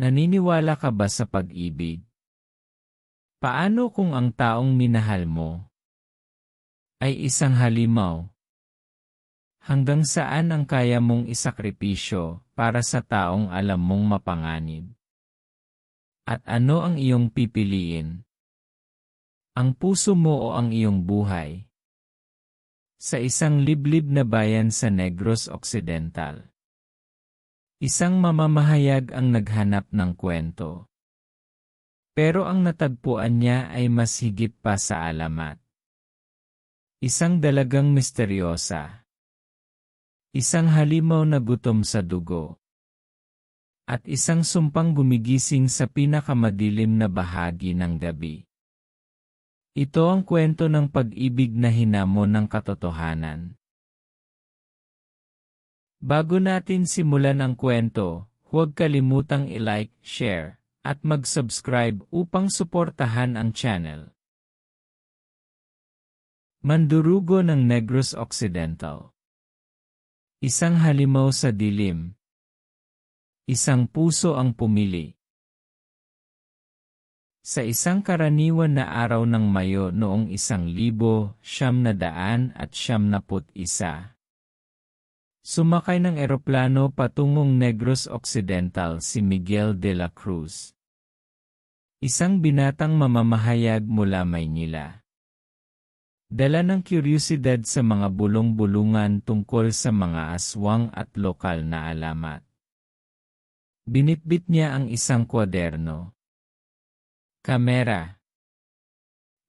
Naniniwala ka ba sa pag-ibig? Paano kung ang taong minahal mo ay isang halimaw? Hanggang saan ang kaya mong isakripisyo para sa taong alam mong mapanganib? At ano ang iyong pipiliin? Ang puso mo o ang iyong buhay? Sa isang liblib na bayan sa Negros Occidental. Isang mamamahayag ang naghanap ng kwento. Pero ang natagpuan niya ay mas higit pa sa alamat. Isang dalagang misteryosa. Isang halimaw na gutom sa dugo. At isang sumpang gumigising sa pinakamadilim na bahagi ng gabi. Ito ang kwento ng pag-ibig na hinamon ng katotohanan. Bago natin simulan ang kwento, huwag kalimutang i-like, share, at mag-subscribe upang suportahan ang channel. Mandurugo ng Negros Occidental Isang halimaw sa dilim. Isang puso ang pumili. Sa isang karaniwan na araw ng Mayo noong isang libo, siyam na daan at siyam naput isa. Sumakay ng eroplano patungong Negros Occidental si Miguel de la Cruz. Isang binatang mamamahayag mula Maynila. Dala ng kuryosidad sa mga bulong-bulungan tungkol sa mga aswang at lokal na alamat. Binitbit niya ang isang kwaderno kamera,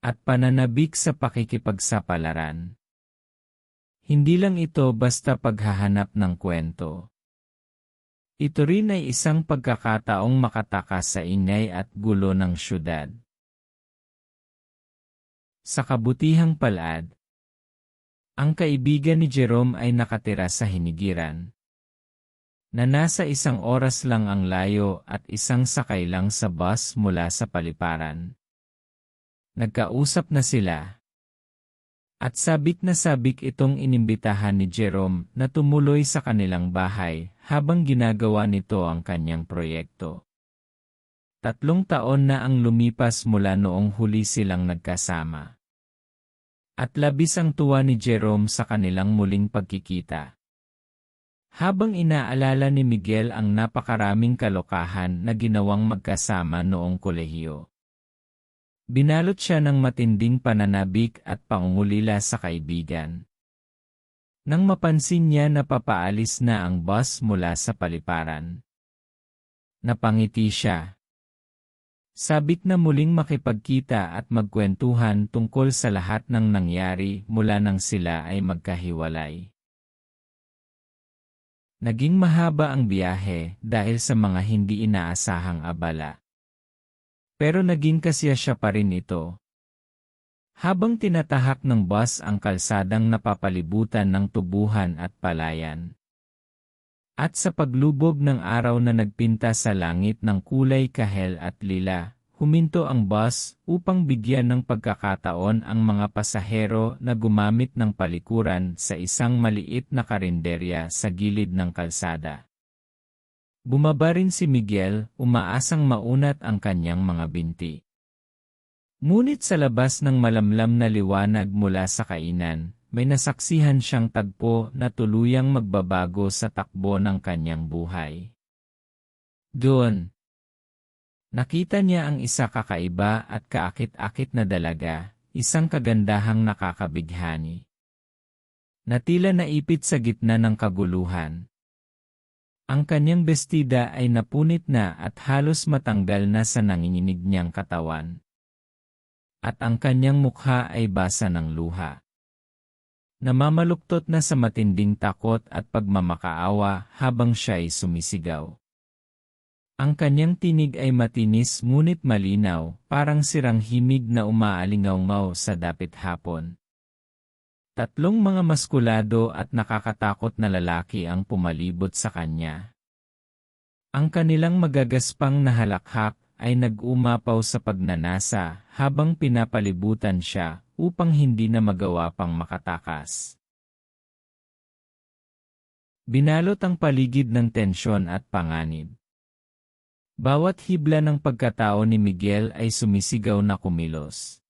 at pananabik sa pakikipagsapalaran. Hindi lang ito basta paghahanap ng kwento. Ito rin ay isang pagkakataong makatakas sa ingay at gulo ng syudad. Sa kabutihang palad, ang kaibigan ni Jerome ay nakatira sa hinigiran na nasa isang oras lang ang layo at isang sakay lang sa bus mula sa paliparan. Nagkausap na sila. At sabik na sabik itong inimbitahan ni Jerome na tumuloy sa kanilang bahay habang ginagawa nito ang kanyang proyekto. Tatlong taon na ang lumipas mula noong huli silang nagkasama. At labis ang tuwa ni Jerome sa kanilang muling pagkikita. Habang inaalala ni Miguel ang napakaraming kalokahan na ginawang magkasama noong kolehiyo. Binalot siya ng matinding pananabik at pangungulila sa kaibigan. Nang mapansin niya na papaalis na ang bus mula sa paliparan. Napangiti siya. Sabik na muling makipagkita at magkwentuhan tungkol sa lahat ng nangyari mula nang sila ay magkahiwalay. Naging mahaba ang biyahe dahil sa mga hindi inaasahang abala. Pero naging kasya siya pa rin ito. Habang tinatahak ng bus ang kalsadang napapalibutan ng tubuhan at palayan. At sa paglubog ng araw na nagpinta sa langit ng kulay kahel at lila, Huminto ang bus upang bigyan ng pagkakataon ang mga pasahero na gumamit ng palikuran sa isang maliit na karinderya sa gilid ng kalsada. Bumaba rin si Miguel, umaasang maunat ang kanyang mga binti. Ngunit sa labas ng malamlam na liwanag mula sa kainan, may nasaksihan siyang tagpo na tuluyang magbabago sa takbo ng kanyang buhay. Doon, Nakita niya ang isa kakaiba at kaakit-akit na dalaga, isang kagandahang nakakabighani. Natila naipit sa gitna ng kaguluhan. Ang kanyang bestida ay napunit na at halos matanggal na sa nanginginig niyang katawan. At ang kanyang mukha ay basa ng luha. Namamaluktot na sa matinding takot at pagmamakaawa habang siya ay sumisigaw. Ang kanyang tinig ay matinis ngunit malinaw, parang sirang himig na umaalingaw sa dapit hapon. Tatlong mga maskulado at nakakatakot na lalaki ang pumalibot sa kanya. Ang kanilang magagaspang na halakhak ay nag-umapaw sa pagnanasa habang pinapalibutan siya upang hindi na magawa pang makatakas. Binalot ang paligid ng tensyon at panganib. Bawat hibla ng pagkatao ni Miguel ay sumisigaw na kumilos.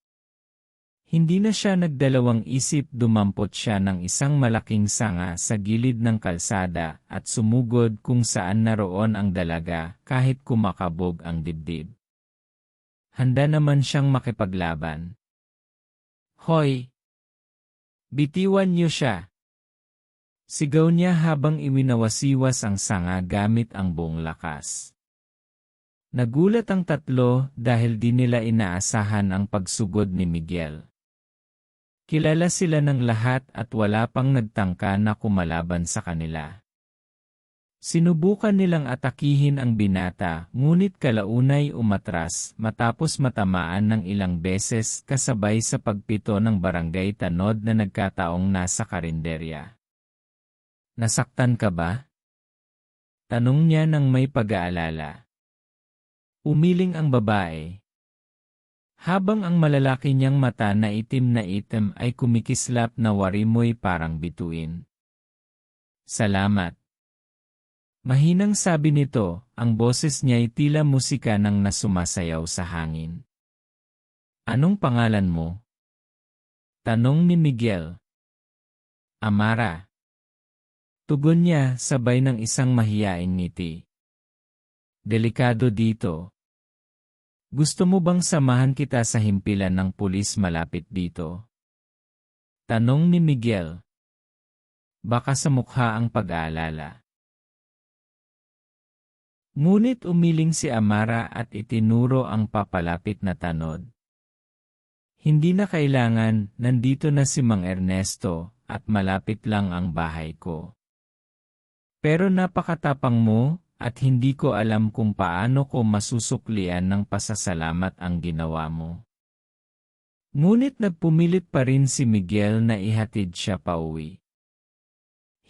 Hindi na siya nagdalawang isip dumampot siya ng isang malaking sanga sa gilid ng kalsada at sumugod kung saan naroon ang dalaga kahit kumakabog ang dibdib. Handa naman siyang makipaglaban. Hoy! Bitiwan niyo siya! Sigaw niya habang iwinawasiwas ang sanga gamit ang buong lakas. Nagulat ang tatlo dahil di nila inaasahan ang pagsugod ni Miguel. Kilala sila ng lahat at wala pang nagtangka na kumalaban sa kanila. Sinubukan nilang atakihin ang binata, ngunit kalaunay umatras matapos matamaan ng ilang beses kasabay sa pagpito ng barangay tanod na nagkataong nasa karinderya. Nasaktan ka ba? Tanong niya ng may pag-aalala. Umiling ang babae, habang ang malalaki niyang mata na itim na itim ay kumikislap na warimoy parang bituin. Salamat. Mahinang sabi nito, ang boses niya ay tila musika ng nasumasayaw sa hangin. Anong pangalan mo? Tanong ni Miguel. Amara. Tugon niya sabay ng isang mahiyaing ngiti. Delikado dito, gusto mo bang samahan kita sa himpilan ng pulis malapit dito? Tanong ni Miguel. Baka sa mukha ang pag-aalala. Ngunit umiling si Amara at itinuro ang papalapit na tanod. Hindi na kailangan, nandito na si Mang Ernesto, at malapit lang ang bahay ko. Pero napakatapang mo, at hindi ko alam kung paano ko masusuklian ng pasasalamat ang ginawa mo. Ngunit nagpumilit pa rin si Miguel na ihatid siya pauwi.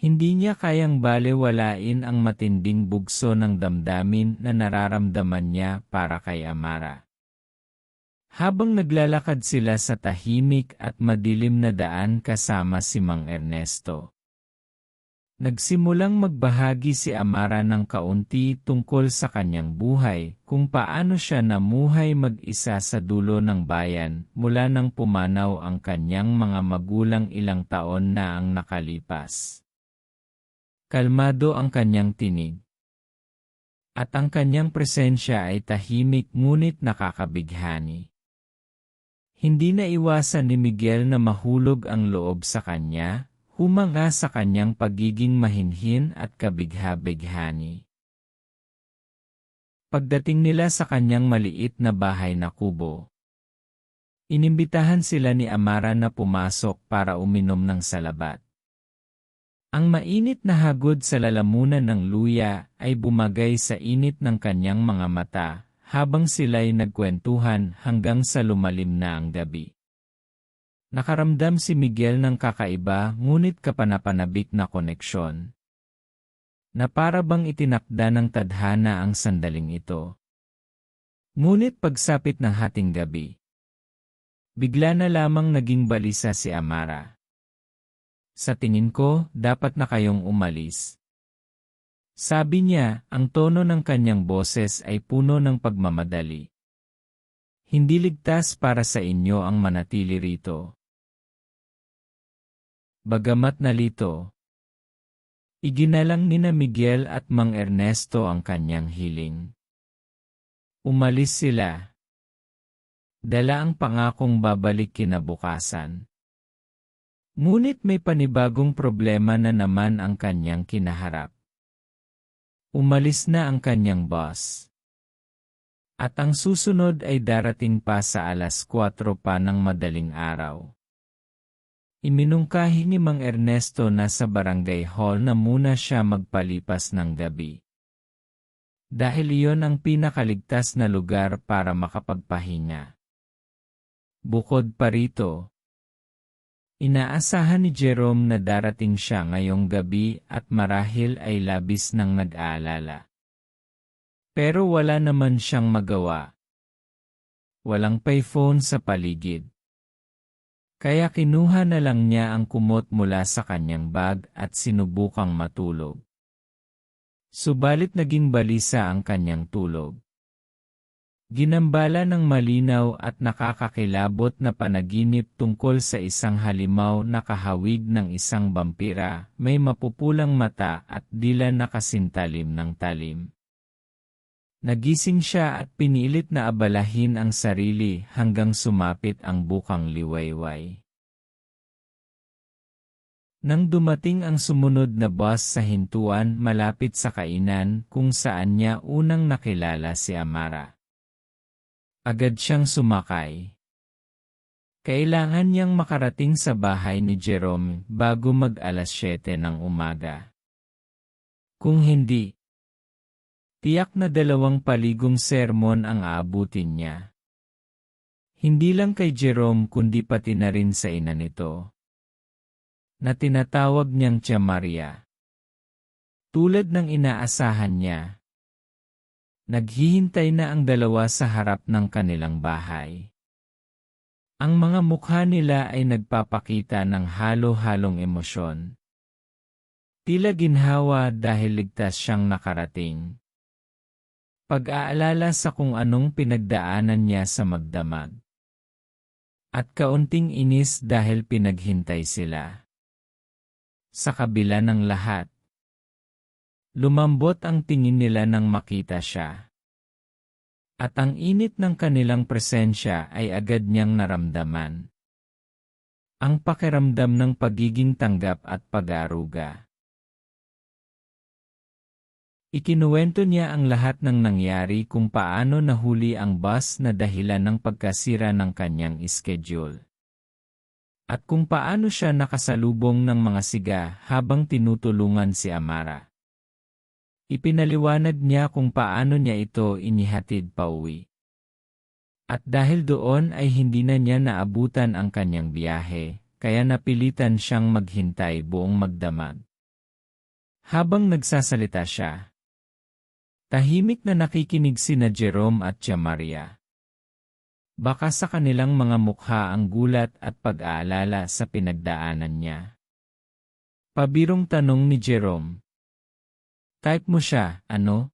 Hindi niya kayang balewalain ang matinding bugso ng damdamin na nararamdaman niya para kay Amara. Habang naglalakad sila sa tahimik at madilim na daan kasama si Mang Ernesto, Nagsimulang magbahagi si Amara ng kaunti tungkol sa kanyang buhay, kung paano siya namuhay mag-isa sa dulo ng bayan mula nang pumanaw ang kanyang mga magulang ilang taon na ang nakalipas. Kalmado ang kanyang tinig. At ang kanyang presensya ay tahimik ngunit nakakabighani. Hindi na iwasan ni Miguel na mahulog ang loob sa kanya, humanga sa kanyang pagiging mahinhin at kabigha-bighani. Pagdating nila sa kanyang maliit na bahay na kubo, inimbitahan sila ni Amara na pumasok para uminom ng salabat. Ang mainit na hagod sa lalamunan ng luya ay bumagay sa init ng kanyang mga mata habang sila'y nagkwentuhan hanggang sa lumalim na ang gabi. Nakaramdam si Miguel ng kakaiba ngunit kapanapanabik na koneksyon. Na para bang itinakda ng tadhana ang sandaling ito. Ngunit pagsapit ng hating gabi, bigla na lamang naging balisa si Amara. Sa tingin ko, dapat na kayong umalis. Sabi niya, ang tono ng kanyang boses ay puno ng pagmamadali. Hindi ligtas para sa inyo ang manatili rito. Bagamat nalito, iginalang nina Miguel at Mang Ernesto ang kanyang hiling. Umalis sila. Dala ang pangakong babalik kinabukasan. Ngunit may panibagong problema na naman ang kanyang kinaharap. Umalis na ang kanyang boss. At ang susunod ay darating pa sa alas 4 pa ng madaling araw. Iminungkahi ni Mang Ernesto na sa barangay hall na muna siya magpalipas ng gabi. Dahil iyon ang pinakaligtas na lugar para makapagpahinga. Bukod pa rito, inaasahan ni Jerome na darating siya ngayong gabi at marahil ay labis ng nag-aalala. Pero wala naman siyang magawa. Walang payphone sa paligid. Kaya kinuha na lang niya ang kumot mula sa kanyang bag at sinubukang matulog. Subalit naging balisa ang kanyang tulog. Ginambala ng malinaw at nakakakilabot na panaginip tungkol sa isang halimaw na kahawig ng isang bampira, may mapupulang mata at dila nakasintalim ng talim. Nagising siya at pinilit na abalahin ang sarili hanggang sumapit ang bukang liwayway. Nang dumating ang sumunod na bus sa hintuan malapit sa kainan kung saan niya unang nakilala si Amara. Agad siyang sumakay. Kailangan niyang makarating sa bahay ni Jerome bago mag alas 7 ng umaga. Kung hindi, tiyak na dalawang paligong sermon ang aabutin niya. Hindi lang kay Jerome kundi pati na rin sa ina nito na tinatawag niyang Tia Maria. Tulad ng inaasahan niya, naghihintay na ang dalawa sa harap ng kanilang bahay. Ang mga mukha nila ay nagpapakita ng halo-halong emosyon. Tila ginhawa dahil ligtas siyang nakarating. Pag-aalala sa kung anong pinagdaanan niya sa magdamag. At kaunting inis dahil pinaghintay sila. Sa kabila ng lahat, lumambot ang tingin nila nang makita siya. At ang init ng kanilang presensya ay agad niyang naramdaman. Ang pakiramdam ng pagiging tanggap at pag-aruga. Ikinuwento niya ang lahat ng nangyari kung paano nahuli ang bus na dahilan ng pagkasira ng kanyang schedule at kung paano siya nakasalubong ng mga siga habang tinutulungan si Amara. Ipinaliwanag niya kung paano niya ito inihatid pa uwi. At dahil doon ay hindi na niya naabutan ang kanyang biyahe, kaya napilitan siyang maghintay buong magdamag. Habang nagsasalita siya, tahimik na nakikinig sina Jerome at Tia Maria. Baka sa kanilang mga mukha ang gulat at pag-aalala sa pinagdaanan niya. Pabirong tanong ni Jerome. Type mo siya, ano?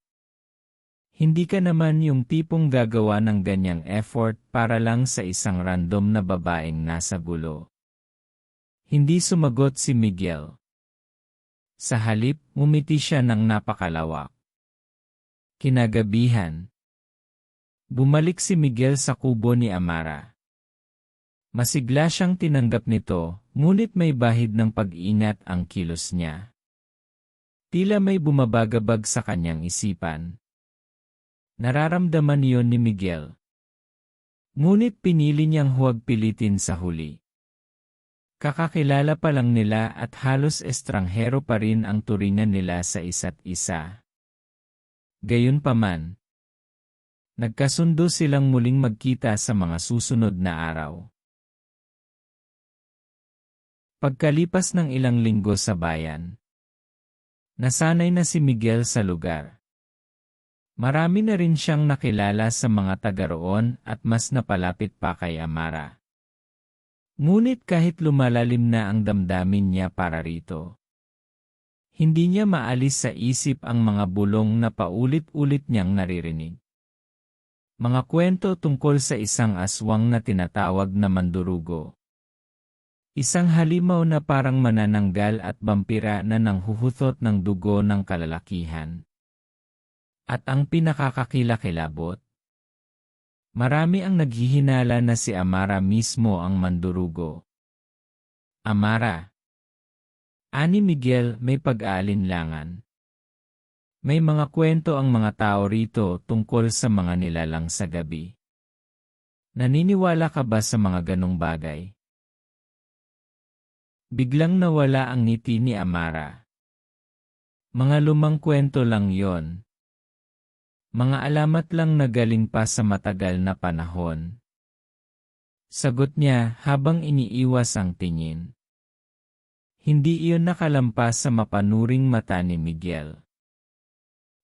Hindi ka naman yung tipong gagawa ng ganyang effort para lang sa isang random na babaeng nasa gulo. Hindi sumagot si Miguel. Sa halip, umiti siya ng napakalawak. Kinagabihan, Bumalik si Miguel sa kubo ni Amara. Masigla siyang tinanggap nito, ngunit may bahid ng pag-ingat ang kilos niya. Tila may bumabagabag sa kanyang isipan. Nararamdaman niyon ni Miguel. Ngunit pinili niyang huwag pilitin sa huli. Kakakilala pa lang nila at halos estranghero pa rin ang turingan nila sa isa't isa. Gayunpaman, Nagkasundo silang muling magkita sa mga susunod na araw. Pagkalipas ng ilang linggo sa bayan, nasanay na si Miguel sa lugar. Marami na rin siyang nakilala sa mga taga roon at mas napalapit pa kay Amara. Ngunit kahit lumalalim na ang damdamin niya para rito, hindi niya maalis sa isip ang mga bulong na paulit-ulit niyang naririnig. Mga kwento tungkol sa isang aswang na tinatawag na mandurugo. Isang halimaw na parang manananggal at vampira na nanghuhuthot ng dugo ng kalalakihan. At ang pinakakakilakilabot, marami ang naghihinala na si Amara mismo ang mandurugo. Amara Ani Miguel may pag-aalinlangan. May mga kwento ang mga tao rito tungkol sa mga nilalang sa gabi. Naniniwala ka ba sa mga ganong bagay? Biglang nawala ang ngiti ni Amara. Mga lumang kwento lang yon. Mga alamat lang na galing pa sa matagal na panahon. Sagot niya habang iniiwas ang tingin. Hindi iyon nakalampas sa mapanuring mata ni Miguel.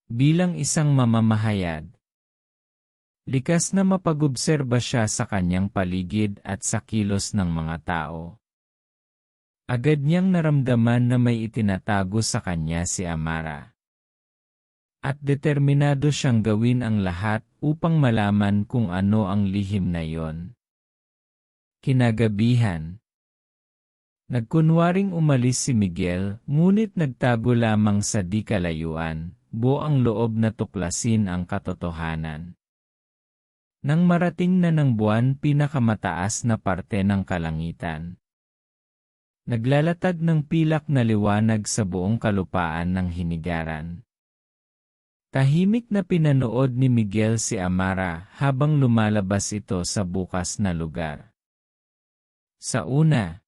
Bilang isang mamamahayag, likas na mapag-obserba siya sa kanyang paligid at sa kilos ng mga tao. Agad niyang naramdaman na may itinatago sa kanya si Amara. At determinado siyang gawin ang lahat upang malaman kung ano ang lihim na yon. Kinagabihan. Nagkunwaring umalis si Miguel, ngunit nagtago lamang sa di kalayuan, buo ang loob na tuklasin ang katotohanan. Nang marating na ng buwan pinakamataas na parte ng kalangitan. Naglalatag ng pilak na liwanag sa buong kalupaan ng hinigaran. Tahimik na pinanood ni Miguel si Amara habang lumalabas ito sa bukas na lugar. Sa una,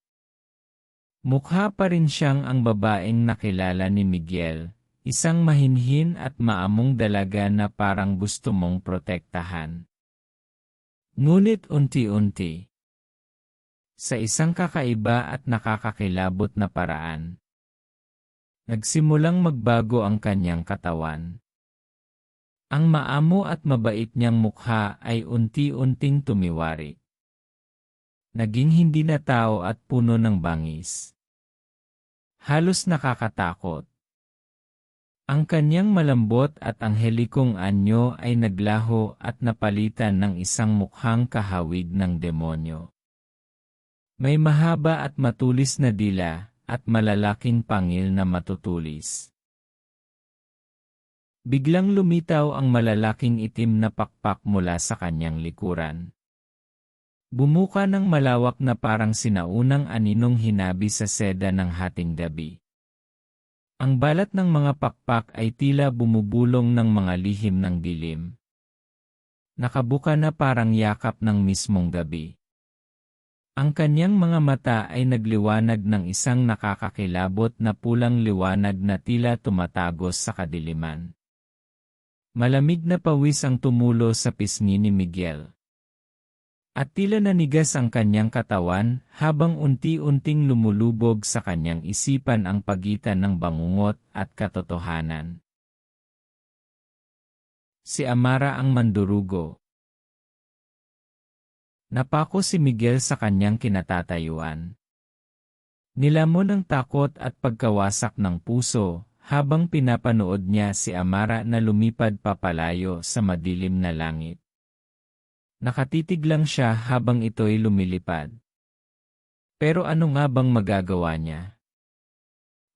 mukha pa rin siyang ang babaeng nakilala ni Miguel, isang mahinhin at maamong dalaga na parang gusto mong protektahan. Ngunit unti-unti, sa isang kakaiba at nakakakilabot na paraan. Nagsimulang magbago ang kanyang katawan. Ang maamo at mabait niyang mukha ay unti-unting tumiwari. Naging hindi na tao at puno ng bangis. Halos nakakatakot. Ang kanyang malambot at anghelikong anyo ay naglaho at napalitan ng isang mukhang kahawig ng demonyo. May mahaba at matulis na dila, at malalaking pangil na matutulis. Biglang lumitaw ang malalaking itim na pakpak mula sa kanyang likuran. Bumuka ng malawak na parang sinaunang aninong hinabi sa seda ng hating gabi. Ang balat ng mga pakpak ay tila bumubulong ng mga lihim ng dilim. Nakabuka na parang yakap ng mismong gabi. Ang kanyang mga mata ay nagliwanag ng isang nakakakilabot na pulang liwanag na tila tumatagos sa kadiliman. Malamig na pawis ang tumulo sa pisngi ni Miguel. At tila nanigas ang kanyang katawan habang unti-unting lumulubog sa kanyang isipan ang pagitan ng bangungot at katotohanan. Si Amara ang mandurugo, Napako si Miguel sa kanyang kinatatayuan. Nilamon ng takot at pagkawasak ng puso habang pinapanood niya si Amara na lumipad papalayo sa madilim na langit. Nakatitig lang siya habang ito'y lumilipad. Pero ano nga bang magagawa niya?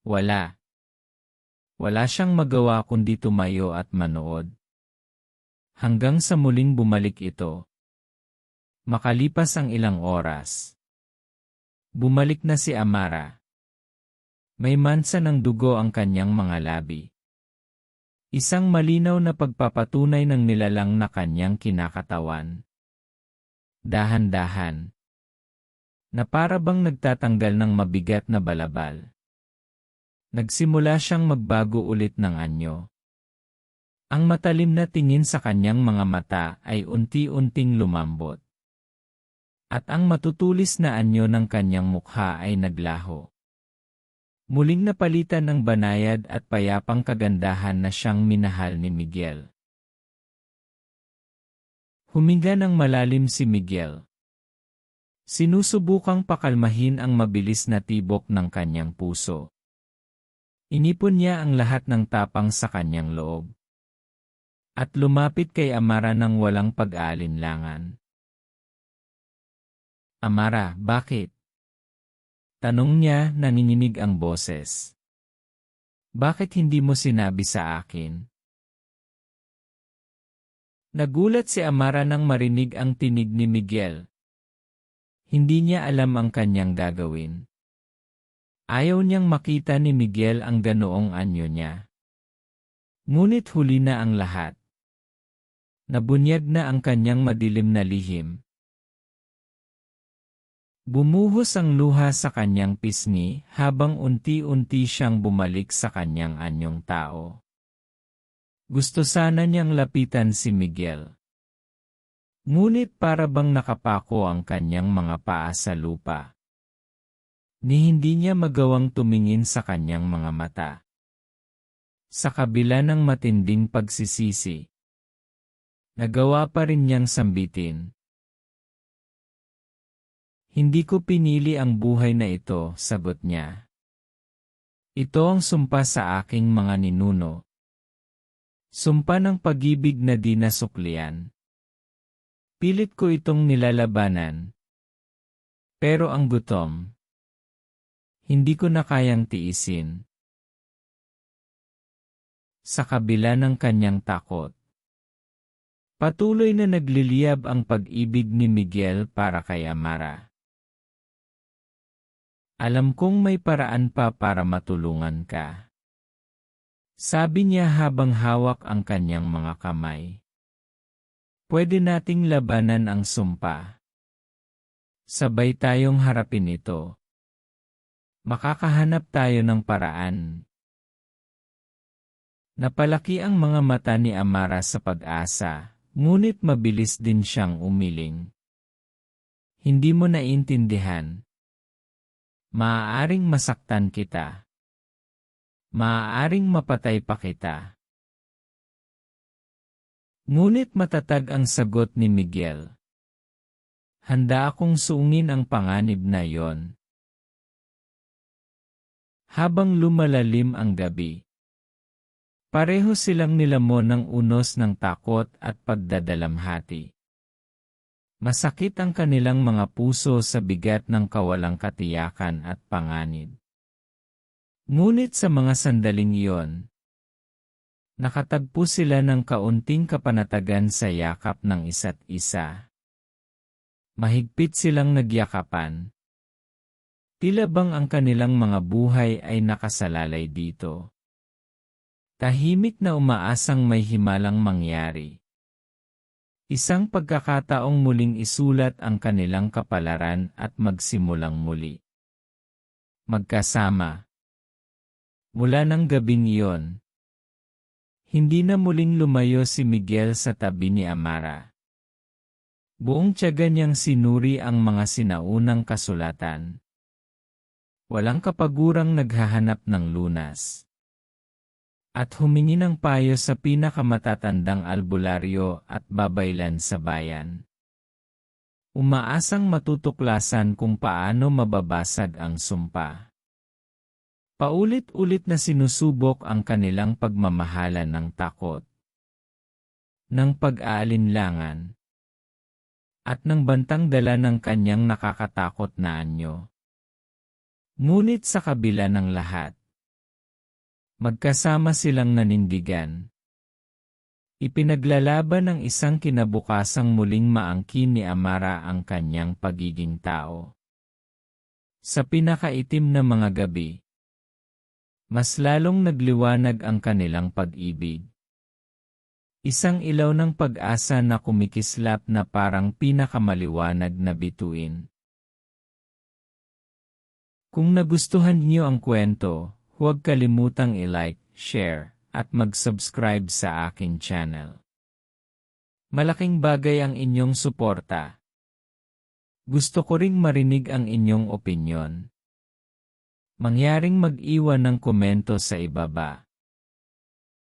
Wala. Wala siyang magawa kundi tumayo at manood. Hanggang sa muling bumalik ito, Makalipas ang ilang oras. Bumalik na si Amara. May mansa ng dugo ang kanyang mga labi. Isang malinaw na pagpapatunay ng nilalang na kanyang kinakatawan. Dahan-dahan. Na para bang nagtatanggal ng mabigat na balabal. Nagsimula siyang magbago ulit ng anyo. Ang matalim na tingin sa kanyang mga mata ay unti-unting lumambot at ang matutulis na anyo ng kanyang mukha ay naglaho. Muling napalitan ng banayad at payapang kagandahan na siyang minahal ni Miguel. Huminga ng malalim si Miguel. Sinusubukang pakalmahin ang mabilis na tibok ng kanyang puso. Inipon niya ang lahat ng tapang sa kanyang loob. At lumapit kay Amara ng walang pag-aalinlangan. Amara, bakit? Tanong niya nanginginig ang boses. Bakit hindi mo sinabi sa akin? Nagulat si Amara nang marinig ang tinig ni Miguel. Hindi niya alam ang kanyang gagawin. Ayaw niyang makita ni Miguel ang ganoong anyo niya. Ngunit huli na ang lahat. Nabunyag na ang kanyang madilim na lihim. Bumuhos ang luha sa kanyang pisngi habang unti-unti siyang bumalik sa kanyang anyong tao. Gusto sana niyang lapitan si Miguel. Ngunit para bang nakapako ang kanyang mga paa sa lupa. Ni hindi niya magawang tumingin sa kanyang mga mata. Sa kabila ng matinding pagsisisi, nagawa pa rin niyang sambitin, hindi ko pinili ang buhay na ito, sagot niya. Ito ang sumpa sa aking mga ninuno. Sumpa ng pag-ibig na di nasuklian. Pilit ko itong nilalabanan. Pero ang gutom, hindi ko na kayang tiisin. Sa kabila ng kanyang takot, patuloy na nagliliyab ang pag-ibig ni Miguel para kay Amara. Alam kong may paraan pa para matulungan ka. Sabi niya habang hawak ang kanyang mga kamay. Pwede nating labanan ang sumpa. Sabay tayong harapin ito. Makakahanap tayo ng paraan. Napalaki ang mga mata ni Amara sa pag-asa, ngunit mabilis din siyang umiling. Hindi mo naintindihan. Maaaring masaktan kita. Maaaring mapatay pa kita. Ngunit matatag ang sagot ni Miguel. Handa akong suungin ang panganib na yon. Habang lumalalim ang gabi, pareho silang nilamon ng unos ng takot at pagdadalamhati. Masakit ang kanilang mga puso sa bigat ng kawalang katiyakan at panganib. Ngunit sa mga sandaling iyon, nakatagpo sila ng kaunting kapanatagan sa yakap ng isa't isa. Mahigpit silang nagyakapan. Tila bang ang kanilang mga buhay ay nakasalalay dito. Tahimik na umaasang may himalang mangyari. Isang pagkakataong muling isulat ang kanilang kapalaran at magsimulang muli. Magkasama. Mula ng gabing iyon, hindi na muling lumayo si Miguel sa tabi ni Amara. Buong tiyaga niyang sinuri ang mga sinaunang kasulatan. Walang kapagurang naghahanap ng lunas. At humingi ng payo sa pinakamatatandang albularyo at babaylan sa bayan. Umaasang matutuklasan kung paano mababasag ang sumpa. Paulit-ulit na sinusubok ang kanilang pagmamahalan ng takot, ng pag-aalinlangan, at ng bantang dala ng kanyang nakakatakot na anyo. Ngunit sa kabila ng lahat, magkasama silang nanindigan. Ipinaglalaban ng isang kinabukasang muling maangkin ni Amara ang kanyang pagiging tao. Sa pinakaitim na mga gabi, mas lalong nagliwanag ang kanilang pag-ibig. Isang ilaw ng pag-asa na kumikislap na parang pinakamaliwanag na bituin. Kung nagustuhan niyo ang kwento, huwag kalimutang i-like, share, at mag-subscribe sa akin channel. Malaking bagay ang inyong suporta. Gusto ko ring marinig ang inyong opinyon mangyaring mag-iwan ng komento sa ibaba.